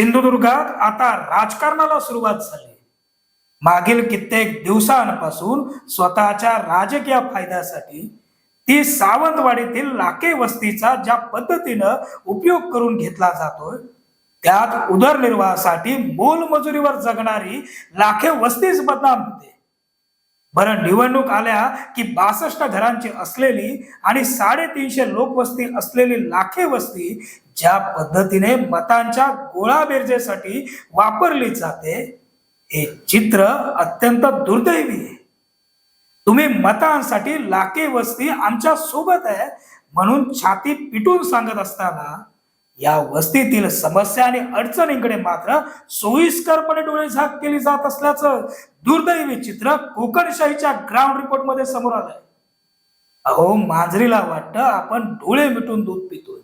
सिंधुदुर्गात आता राजकारणाला सुरुवात झाली. मागील कित्येक दिवसांपासून स्वतःच्या राजकीय फायद्यासाठी ती सावंतवाडीतील लाखे वस्तीचा ज्या पद्धतीनं उपयोग करून घेतला जातोय त्यात उदरनिर्वाहासाठी मोलमजुरीवर जगणारी लाखे वस्तीच बदनाम होते. बरं निवडणूक आल्या की बासष्ट घरांची असलेली आणि साडेतीनशे लोकवस्ती असलेली लाखे वस्ती ज्या पद्धतीने मतांच्या गोळाबेरजेसाठी वापरली जाते हे चित्र अत्यंत दुर्दैवी आहे. तुम्ही मतांसाठी लाखे वस्ती आमच्यासोबत आहे म्हणून छाती पिटून सांगत असताना या वस्तीतील समस्या आणि अडचणींकडे मात्र सोयीस्करपणे डोळे झाक केली जात असल्याचं दुर्दैवी चित्र कोकणशाहीच्या ग्राउंड रिपोर्टमध्ये समोर आलंय. अहो मांजरीला वाटतं आपण डोळे मिटून दूध पितोय.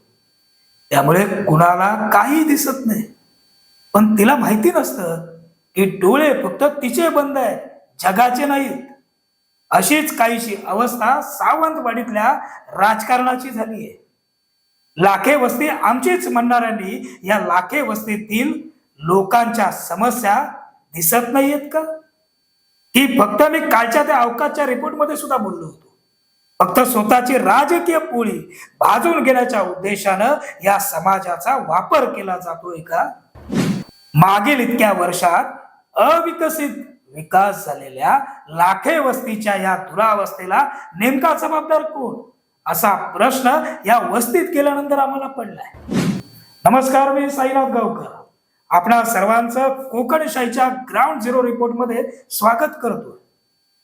त्यामुळे कुणाला काही दिसत नाही. पण तिला माहिती नसतं की डोळे फक्त तिचे बंद आहेत जगाचे नाहीत. अशीच काहीशी अवस्था सावंतवाडीतल्या राजकारणाची झाली आहे लाखे वस्ती आमचीच म्हणणाऱ्यांनी या लाखे वस्तीतील लोकांच्या समस्या दिसत नाहीयेत का? ही फक्त मी कालच्या त्या अवकाशच्या रिपोर्टमध्ये सुद्धा बोललो होतो. फक्त स्वतःची राजकीय पोळी भाजून घेण्याच्या उद्देशानं या समाजाचा वापर केला जातोय का? मागील इतक्या वर्षात अविकसित विकास झालेल्या लाखे वस्तीच्या या दुरावस्थेला नेमका जबाबदार कोण? असा प्रश्न या वस्तीत केल्यानंतर आम्हाला पडलाय. नमस्कार मी साईनाथ गावकर. आपणा सर्वांचं कोकणशाहीच्या ग्राउंड झिरो रिपोर्टमध्ये स्वागत करतो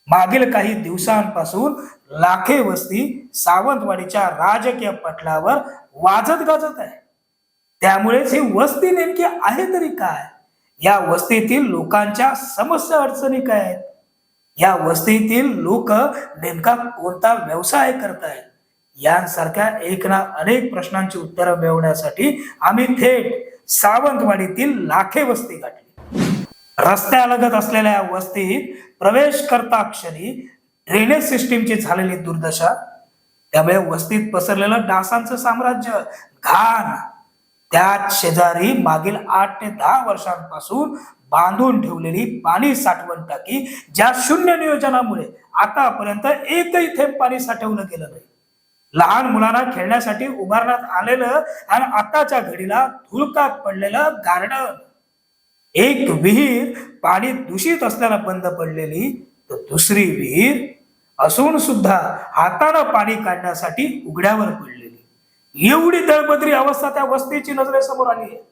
मागील काही दिवसांपासून लाखे वस्ती सावंतवाडीच्या राजकीय पटलावर वाजत गाजत आहे. त्यामुळेच ही वस्ती नेमकी आहे तरी काय? या वस्तीतील लोकांच्या समस्या अडचणी काय आहेत? या वस्तीतील लोक नेमका कोणता व्यवसाय करतायत? यांसारख्या एक ना अनेक प्रश्नांची उत्तरं मिळवण्यासाठी आम्ही थेट सावंतवाडीतील लाखे वस्ती गाठली. रस्त्यालगत असलेल्या या वस्तीत प्रवेश करता क्षणी ड्रेनेज सिस्टीमची झालेली दुर्दशा त्यामुळे वस्तीत पसरलेलं डासांचं साम्राज्य घाण. त्यात शेजारी मागील आठ ते दहा वर्षांपासून बांधून ठेवलेली पाणी साठवण टाकी ज्या शून्य नियोजनामुळे आतापर्यंत एकही थेंब पाणी साठवलं गेलं नाही. लहान मुलांना खेळण्यासाठी उभारण्यात आलेलं आणि आताच्या घडीला धुळकात पडलेलं गार्डन. एक विहीर पाणी दूषित असल्यानं बंद पडलेली तर दुसरी विहीर असून सुद्धा हातानं पाणी काढण्यासाठी उघड्यावर पडलेली. एवढी दळबद्री अवस्था त्या वस्तीची नजरेसमोर आली आहे.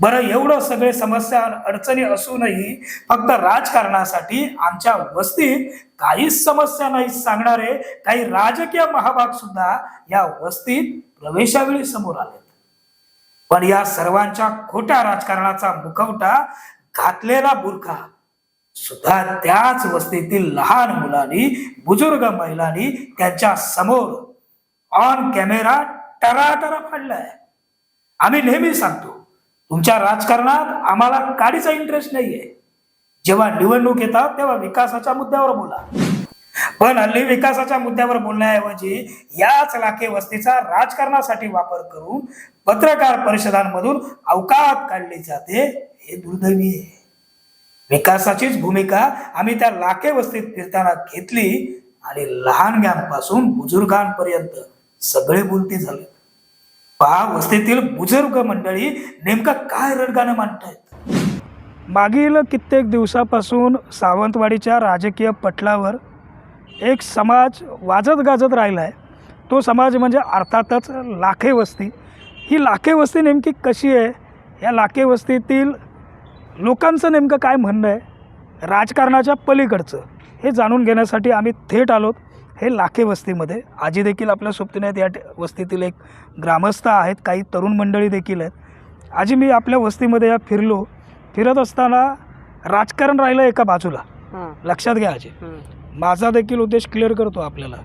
बरं एवढं सगळे समस्या अडचणी असूनही फक्त राजकारणासाठी आमच्या वस्तीत काहीच समस्या नाही सांगणारे काही राजकीय महाभाग सुद्धा या वस्तीत प्रवेशावेळी समोर आले पण या सर्वांच्या खोट्या राजकारणाचा मुखवटा घातलेला बुरखा सुद्धा त्याच वस्तीतील लहान मुलांनी बुजुर्ग महिलांनी त्यांच्यासमोर ऑन कॅमेरा टराटरा फाडलाय. आम्ही नेहमी सांगतो तुमच्या राजकारणात आम्हाला काडीचा इंटरेस्ट नाहीये. जेव्हा निवडणूक येतात तेव्हा विकासाच्या मुद्द्यावर बोला. पण हल्ली विकासाच्या मुद्द्यावर बोलण्याऐवजी याच लाखे वस्तीचा राजकारणासाठी वापर करून पत्रकार परिषदांमधून अवकात काढली जाते हे दुर्दैवी आहे. विकासाचीच भूमिका आम्ही त्या लाखे वस्तीत फिरताना घेतली आणि लहानग्यांपासून बुजुर्गांपर्यंत सगळे बोलते झाले. पहा वस्तीतील बुजुर्ग मंडळी नेमकं काय रडगाणं मांडतायत? मागील कित्येक दिवसापासून सावंतवाडीच्या राजकीय पटलावर एक समाज वाजत गाजत राहिला आहे तो समाज म्हणजे अर्थातच लाखे वस्ती. ही लाखे वस्ती नेमकी कशी आहे? या लाखे वस्तीतील लोकांचं नेमकं काय म्हणणं आहे? राजकारणाच्या पलीकडचं हे जाणून घेण्यासाठी आम्ही थेट आलोत. हे लाखे वस्तीमध्ये आजी देखील आपल्या सोबतीने आहेत. या वस्तीतील एक ग्रामस्थ आहेत. काही तरुण मंडळी देखील आहेत. आजी मी आपल्या वस्तीमध्ये या फिरलो. फिरत असताना राजकारण राहिलं एका बाजूला. लक्षात घ्या आजी. माझा देखील उद्देश क्लिअर करतो आपल्याला.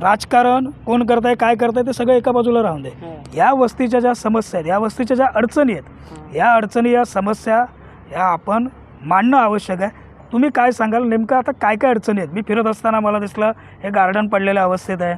राजकारण कोण करताय काय करताय ते सगळं एका बाजूला राहून दे. या वस्तीच्या ज्या समस्या आहेत या वस्तीच्या ज्या अडचणी आहेत. या अडचणी या समस्या या आपण मांडणं आवश्यक आहे. तुम्ही काय सांगाल? नेमकं आता काय काय अडचणी आहेत? मी फिरत असताना मला दिसलं हे गार्डन पडलेल्या अवस्थेत आहे.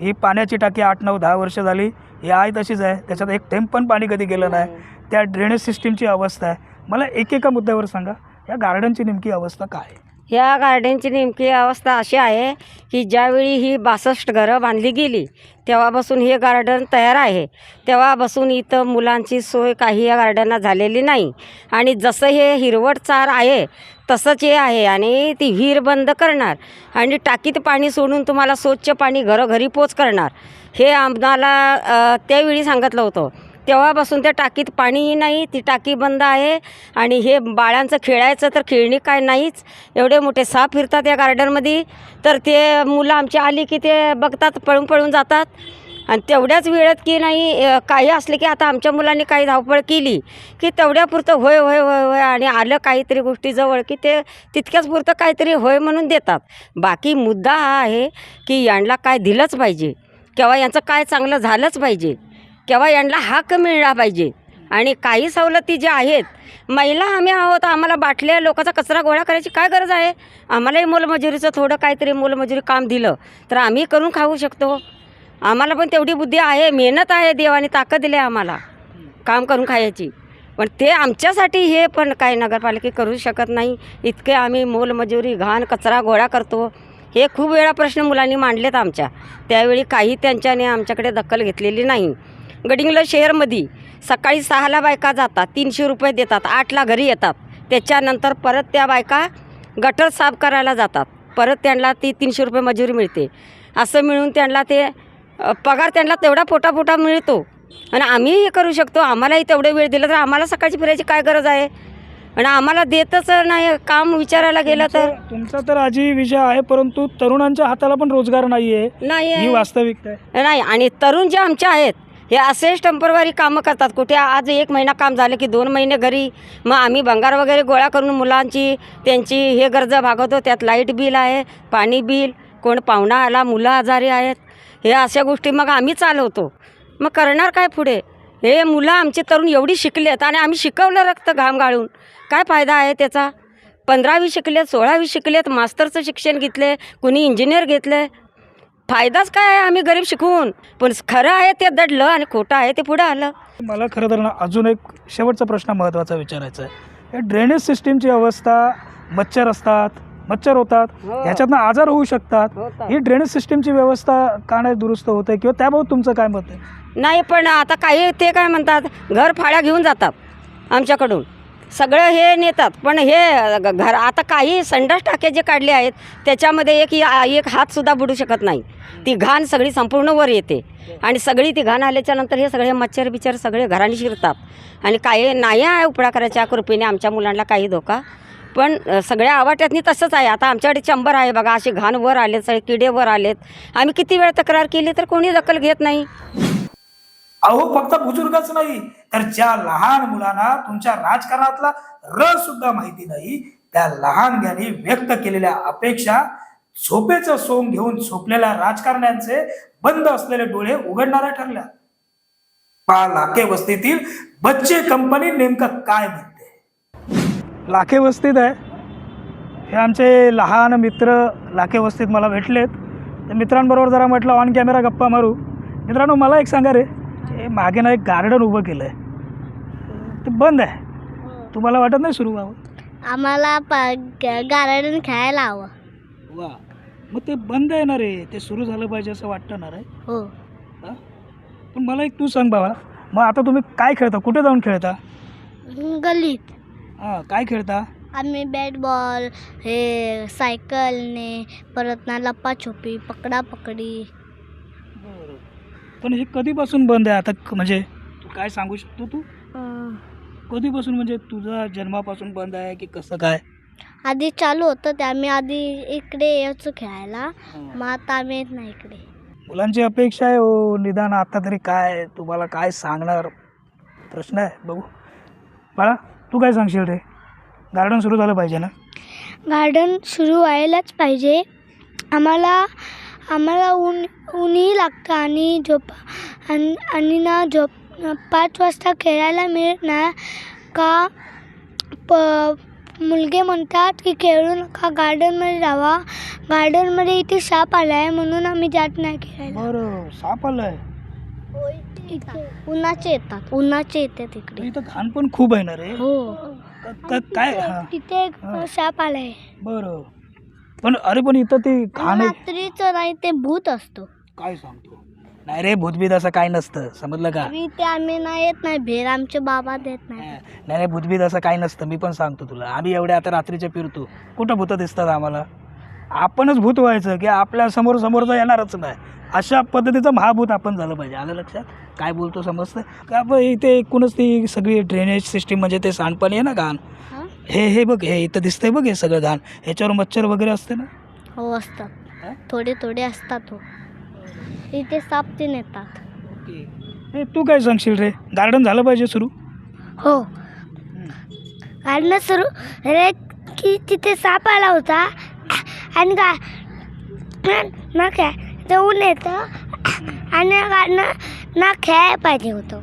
ही पाण्याची टाकी आठ नऊ दहा वर्ष झाली. ही आहे तशीच आहे. त्याच्यात एक थेंब पण पाणी कधी गेलं नाही. त्या ड्रेनेज सिस्टीमची अवस्था आहे. मला एकेका मुद्द्यावर सांगा. या गार्डनची नेमकी अवस्था काय आहे? ह्या गार्डनची नेमकी अवस्था अशी आहे की ज्यावेळी ही बासष्ट घरं बांधली गेली तेव्हापासून हे गार्डन तयार आहे. तेव्हापासून इथं मुलांची सोय काही या गार्डनला झालेली नाही. आणि जसं हे हिरवट चार आहे तसंच हे आहे आणि ती विहीर बंद करणार आणि टाकीत पाणी सोडून तुम्हाला स्वच्छ पाणी घरोघरी पोच करणार. हे आम्हाला त्यावेळी सांगितलं होतं. तेव्हापासून त्या टाकीत पाणीही नाही ती टाकी बंद आहे आणि हे बाळांचं खेळायचं तर खेळणी काय नाहीच. एवढे मोठे साप फिरतात या गार्डनमध्ये तर ते मुलं आमची आली की ते बघतात पळून पळून जातात. आणि तेवढ्याच वेळेत की नाही काही असले की आता आमच्या मुलांनी काही धावपळ केली की तेवढ्यापुरतं होय होय होय होय आणि आलं काहीतरी गोष्टी जवळ की ते तितक्याच पुरतं काहीतरी होय म्हणून देतात. बाकी मुद्दा हा आहे की यांना काय दिलंच पाहिजे किंवा यांचं काय चांगलं झालंच पाहिजे किंवा यांना हक मिळला पाहिजे आणि काही सवलती ज्या आहेत महिला आम्ही आहोत आम्हाला बाटल्या लोकांचा कचरा गोळा करायची काय गरज आहे? आम्हालाही मोलमजुरीचं थोडं काहीतरी मोलमजुरी काम दिलं तर आम्ही करून खाऊ शकतो. आम्हाला पण तेवढी बुद्धी आहे मेहनत आहे देवाने ताकद दिली आहे आम्हाला. काम करून खायची. पण ते आमच्यासाठी हे पण काही नगरपालिका करू शकत नाही. इतके आम्ही मोलमजुरी घाण कचरा गोळा करतो. हे खूप वेळा प्रश्न मुलांनी मांडलेत आमच्या. त्यावेळी काही त्यांच्याने आमच्याकडे दखल घेतलेली नाही. गडिंगलं शहरमध्ये सकाळी सहाला बायका जातात तीनशे रुपये देतात आठला घरी येतात. त्याच्यानंतर परत त्या बायका गटर साफ करायला जातात. परत त्यांना ती तीनशे रुपये मजुरी मिळते. असं मिळून त्यांना ते पगार त्यांना तेवढा पोटापोटा मिळतो. आणि आम्हीही हे करू शकतो. आम्हालाही तेवढे वेळ दिला तर आम्हाला सकाळची फिरायची काय गरज आहे? आणि आम्हाला देतच नाही काम विचारायला गेलं तर? तुमचा- तर आजी विषय आहे परंतु तरुणांच्या हाताला पण रोजगार नाही आहे नाही ही आहे. वास्तविकता आहे. नाही आणि तरुण जे आमचे आहेत हे असेच टेम्परवारी कामं करतात. कुठे आज एक महिना काम झालं की दोन महिने घरी मग आम्ही भंगार वगैरे गोळा करून मुलांची त्यांची हे गरजा भागवतो. त्यात लाइट बिल आहे पाणी बिल कोण पाहुणा आला मुलं आजारी आहेत. हे अशा गोष्टी मग आम्ही चालवतो. मग करणार काय पुढे? हे मुलं आमचे तरुण एवढी शिकलेत आणि आम्ही शिकवलं रक्त घाम गाळून. काय फायदा आहे त्याचा? पंधरावी शिकलेत सोळावी शिकलेत मास्तरचं शिक्षण घेतले कुणी इंजिनियर घेतले. फायदाच काय आहे आम्ही गरीब शिकवून पण खरं आहे ते दडलं आणि खोटं आहे ते पुढं आलं. मला खरं तर ना अजून एक शेवटचा प्रश्न महत्त्वाचा विचारायचा आहे. हे ड्रेनेज सिस्टीमची अवस्था मच्छर असतात मच्छर होतात हो. ह्याच्यातनं आजार होऊ शकतात. ही ड्रेनेज सिस्टीमची व्यवस्था का नाही दुरुस्त होते किंवा त्याबाबत तुमचं काय मत आहे? नाही पण आता काही ते काय म्हणतात घर फाळ्या घेऊन जातात आमच्याकडून. सगळं हे नेतात. पण हे घर आता काही संडास टाके जे काढले आहेत त्याच्यामध्ये एक एक हातसुद्धा बुडू शकत नाही. ती घाण सगळी संपूर्ण वर येते. आणि सगळी ती घाण आल्याच्यानंतर हे सगळे मच्छर बिच्छर सगळे घराने शिरतात. आणि काही नाही आहे उपळा करायच्या कृपेने आमच्या मुलांना काही धोका पण सगळ्या आवाट्यातनी तसंच आहे. आता आमच्याकडे चंबर आहे बघा असे घाण वर आलेत सगळे किडे वर आलेत. आम्ही किती वेळ तक्रार केली तर कोणी दखल घेत नाही? अहो फक्त बुजुर्गच नाही तर ज्या लहान मुलांना तुमच्या राजकारणातला रस सुद्धा माहिती नाही त्या लहान ज्ञानी व्यक्त केलेल्या अपेक्षा झोपेचं सोंग घेऊन झोपलेल्या राजकारण्यांचे बंद असलेले डोळे उघडणाऱ्या ठरल्या. पा लाखे वस्तीतील बच्चे कंपनी नेमकं काय म्हणते? लाखे वस्तीत आहे. हे आमचे लहान मित्र लाखे वस्तीत मला भेटलेत. त्या मित्रांबरोबर जरा म्हटलं ऑन कॅमेरा गप्पा मारू. मित्रांनो मला एक सांगा रे हे मागे ना एक गार्डन उभं केलं आहे ते बंद आहे. तुम्हाला वाटत नाही सुरू व्हावं? आम्हाला गार्डन खेळायला हवं. वा. मग ते बंद आहे ना रे ते सुरू झालं पाहिजे असं वाटतं ना रे? हो. हा? पण मला एक तू सांग बाबा मग आता तुम्ही काय खेळता? कुठे जाऊन खेळता? गल्लीत. हां काय खेळता? आम्ही बॅट बॉल हे सायकलने परत ना लप्पाछोपी पकडा पकडी पण हे कधीपासून बंद आहे? आता क- म्हणजे तू काय सांगू शकतो तू? कधीपासून म्हणजे तुझा जन्मापासून बंद आहे की कसं काय? आधी चालू होतं ते आम्ही आधी इकडे यायचो खेळायला. मग आता आम्ही येत नाही इकडे. मुलांची अपेक्षा आहे हो निदान आता तरी काय तुम्हाला काय सांगणार? प्रश्न आहे बघू. बाळा तू काय सांगशील रे? गार्डन सुरू झालं पाहिजे ना? गार्डन सुरू व्हायलाच पाहिजे. आम्हाला आम्हाला ऊन ऊनही लागतं आणि झोप आणि आणि ना झोप पाच वाजता खेळायला मिळत ना का? प मुलगे म्हणतात की खेळू नका गार्डनमध्ये राहा गार्डनमध्ये इथे साप आला आहे म्हणून आम्ही जात नाही खेळायला. बरं साप हो इथे इथे उन्हाचे येतात. उन्हाचे येतात इकडे इथं घाण पण खूप आहे ना रे? हो. क- क- काय? हा. तिथे एक हा. साप आलाय. बरं. पण अरे पण इथं ते घाण आहे. रात्रीचं नाही ते भूत असतो. काय सांगतो? नाही रे भूतभीत असं काय नसतं. समजलं का? आम्ही ते आम्ही नाही येत नाही. भेर आमचे बाबा देत नाही. नाही नाही भूतभीत असं काही नसतं. मी पण सांगतो तुला. आम्ही एवढे आता रात्रीचे फिरतो. कुठं भूतं दिसतात आम्हाला? आपणच भूत व्हायचं की आपल्यासमोर समोरचं येणारच नाही. अशा पद्धतीचं महाभूत आपण झालं पाहिजे. आलं लक्षात? काय बोलतो समजतं का आपण इथे एकूणच ती सगळी ड्रेनेज सिस्टीम म्हणजे ते सांडपाणी आहे ना घाण? हा? हे बघ हे इथं दिसतंय बघ हे सगळं घाण. ह्याच्यावर मच्छर वगैरे असते ना? हो हा? असतात थोडे थोडे असतात हो. इथे साप ते नेतात हे तू काय सांगशील रे? गार्डन झालं पाहिजे सुरू? हो. गाडणं सुरू? रे की तिथे साप आला होता. आणि गा ना काय जाऊन येतं. आणि गाडणं ना खेळायला पाहिजे होतं.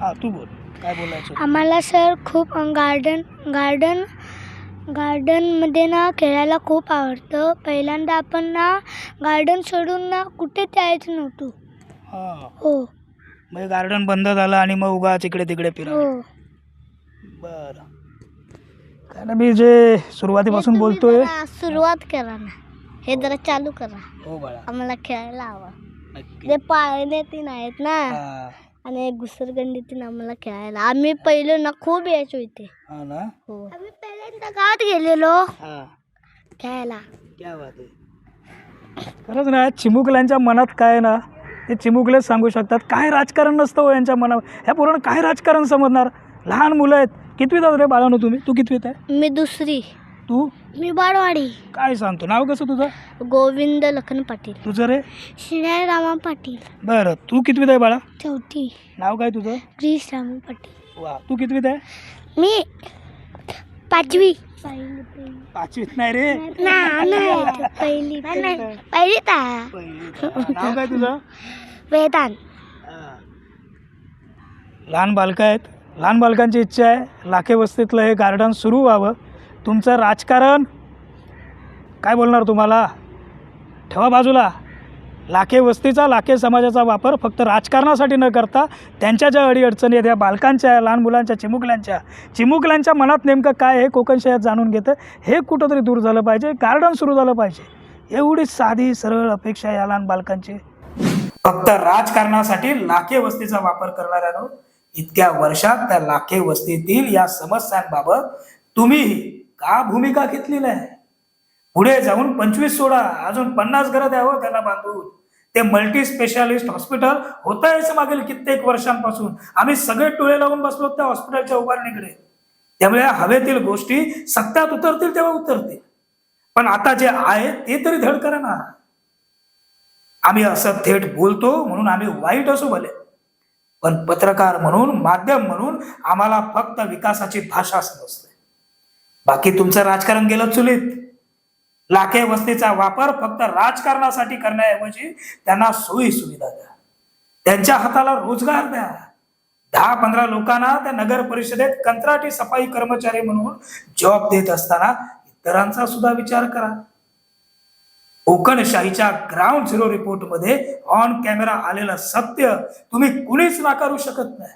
हां तू बोल. काय बोलायचं आम्हाला सर खूप गार्डन गार्डन गार्डनमध्ये ना खेळायला खूप आवडतं. पहिल्यांदा आपण ना गार्डन सोडून ना कुठे जायचं नव्हतं. हां. हो. म्हणजे गार्डन बंद झालं आणि मग उगाच इकडे तिकडे फिरा हो. बरं. ना मी जे सुरुवातीपासून बोलतोय सुरुवात करा ना. हे जरा चालू करा. हो बाळा. आम्हाला खेळायला हवं. नक्की. ते पाळणे तीन आहेत ना. हां. आणि घुसरगंडी तीन आम्हाला खेळायला. आम्ही पहिले ना खूप यायचो इथे हां ना? हो. आम्ही पहिल्यांदा गावात गेलेलो. हां. खेळायला. क्या बात आहे. खरंच ना चिमुकल्यांच्या मनात काय आहे ना ते चिमुकलेच सांगू शकतात. काय राजकारण नसतं हो यांच्या मनावर ह्या पोरांना काय राजकारण समजणार? लहान मुलं आहेत. कितवीत आहोत रे बाळानो तुम्ही? तू कितवीत आहे? मी दुसरी. तू? मी बाडवाडी काय सांगतो? नाव कसं तुझं? गोविंद लखन पाटील. तुझं रे? श्रेय रामा पाटील. बरं. तू कितवीत आहे बाळा? चौथी. नाव काय तुझं? ग्रीश रामा पाटील. वा. तू कितवीत आहे? मी पाचवी. पाचवीत नाही रे. नाही पहिली पहिलीत. नाव काय तुझं? वेदांत. लहान बालकं आहेत? लहान बालकांची इच्छा आहे. लाखे वस्तीतलं हे गार्डन सुरू व्हावं. तुमचं राजकारण? काय बोलणार तुम्हाला? ठेवा बाजूला. लाखे वस्तीचा लाखे समाजाचा वापर फक्त राजकारणासाठी न करता त्यांच्या ज्या अडीअडचणी आहेत या बालकांच्या लहान मुलांच्या चिमुकल्यांच्या. चिमुकल्यांच्या मनात नेमकं काय आहे कोकणशयात जाणून घेतं. हे कुठंतरी दूर झालं पाहिजे. गार्डन सुरू झालं पाहिजे. एवढी साधी सरळ अपेक्षा या लहान बालकांची. फक्त राजकारणासाठी लाखे वस्तीचा वापर करणाऱ्या इतक्या वर्षात त्या लाखे वस्तीतील या समस्यांबाबत तुम्ही का भूमिका घेतली नाही? पुढे जाऊन पंचवीस सोडा अजून पन्नास घरं द्यावं त्याला बांधून. ते मल्टी स्पेशालिस्ट हॉस्पिटल होत आहेच मागील कित्येक वर्षांपासून. आम्ही सगळे टोळे लावून बसलो त्या हॉस्पिटलच्या उभारणीकडे. त्यामुळे हवेतील गोष्टी सत्यात उतरतील तेव्हा उतरतील. पण आता जे आहे ते तरी धड करा ना आम्ही असं थेट बोलतो म्हणून आम्ही वाईट असू भले. पण पत्रकार म्हणून माध्यम म्हणून आम्हाला फक्त विकासाची भाषा समजते. बाकी तुमचं राजकारण गेलं चुलीत. लाखे वस्तीचा वापर फक्त राजकारणासाठी करण्याऐवजी त्यांना सोयी सुविधा द्या. त्यांच्या हाताला रोजगार द्या. दहा पंधरा लोकांना त्या नगर परिषदेत कंत्राटी सफाई कर्मचारी म्हणून जॉब देत असताना इतरांचा सुद्धा विचार करा. कोकणशाहीच्या ग्राउंड झिरो रिपोर्टमध्ये ऑन कॅमेरा आलेलं सत्य तुम्ही कुणीच नाकारू शकत नाही.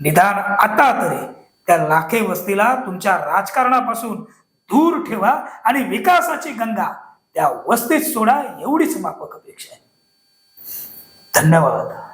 निदान आता तरी त्या लाखे वस्तीला तुमच्या राजकारणापासून दूर ठेवा आणि विकासाची गंगा त्या वस्तीत सोडा एवढीच माफक अपेक्षा आहे. धन्यवाद.